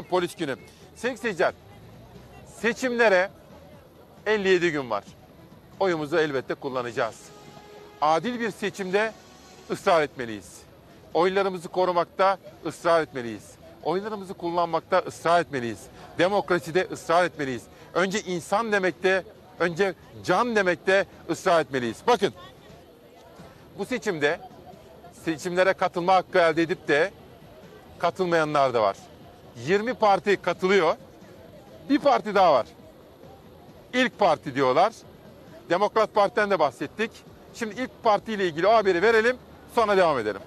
Polis günü. Sevgili seyirciler, seçimlere 57 gün var. Oyumuzu elbette kullanacağız. Adil bir seçimde ısrar etmeliyiz. Oylarımızı korumakta ısrar etmeliyiz. Oylarımızı kullanmakta ısrar etmeliyiz. Demokraside ısrar etmeliyiz. Önce insan demekte, önce can demekte ısrar etmeliyiz. Bakın, bu seçimde seçimlere katılma hakkı elde edip de katılmayanlar da var. 20 parti katılıyor. Bir parti daha var. İlk parti diyorlar. Demokrat Parti'den de bahsettik. Şimdi ilk partiyle ilgili o haberi verelim. Sonra devam edelim.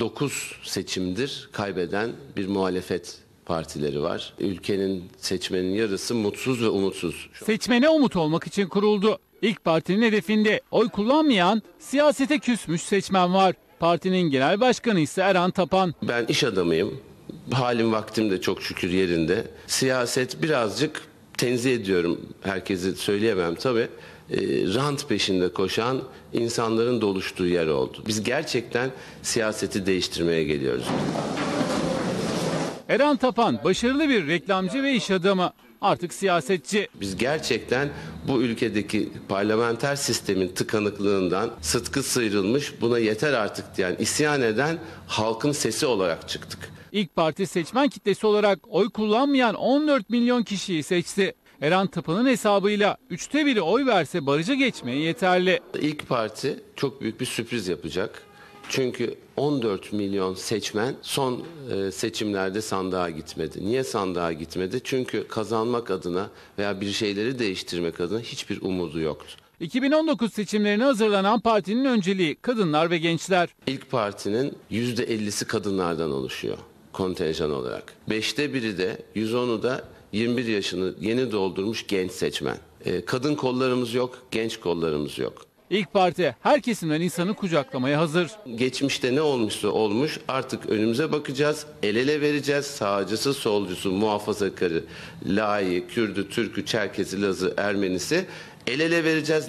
9 seçimdir kaybeden bir muhalefet partileri var. Ülkenin seçmenin yarısı mutsuz ve umutsuz. Seçmene umut olmak için kuruldu. İlk partinin hedefinde oy kullanmayan, siyasete küsmüş seçmen var. Partinin genel başkanı ise Erhan Tapan. Ben iş adamıyım. Halim vaktim de çok şükür yerinde. Siyaset birazcık tenzih ediyorum. Herkesi söyleyemem tabii. Ee, rant peşinde koşan insanların doluştuğu yer oldu. Biz gerçekten siyaseti değiştirmeye geliyoruz. Erhan Tapan başarılı bir reklamcı ve iş adamı. Artık siyasetçi. Biz gerçekten bu ülkedeki parlamenter sistemin tıkanıklığından sıtkı sıyrılmış buna yeter artık diyen isyan eden halkın sesi olarak çıktık. İlk parti seçmen kitlesi olarak oy kullanmayan 14 milyon kişiyi seçti. Erhan Tapan'ın hesabıyla üçte biri oy verse barıca geçmeye yeterli. İlk parti çok büyük bir sürpriz yapacak. Çünkü 14 milyon seçmen son e, seçimlerde sandığa gitmedi. Niye sandığa gitmedi? Çünkü kazanmak adına veya bir şeyleri değiştirmek adına hiçbir umudu yoktu. 2019 seçimlerine hazırlanan partinin önceliği kadınlar ve gençler. İlk partinin %50'si kadınlardan oluşuyor kontenjan olarak. Beşte biri de 110'u da 21 yaşını yeni doldurmuş genç seçmen. E, kadın kollarımız yok, genç kollarımız yok. İlk parti her kesimden insanı kucaklamaya hazır. Geçmişte ne olmuşsa olmuş artık önümüze bakacağız. El ele vereceğiz. Sağcısı, solcusu, muhafazakarı, layı, Kürdü, Türkü, Çerkezi, Lazı, Ermenisi el ele vereceğiz.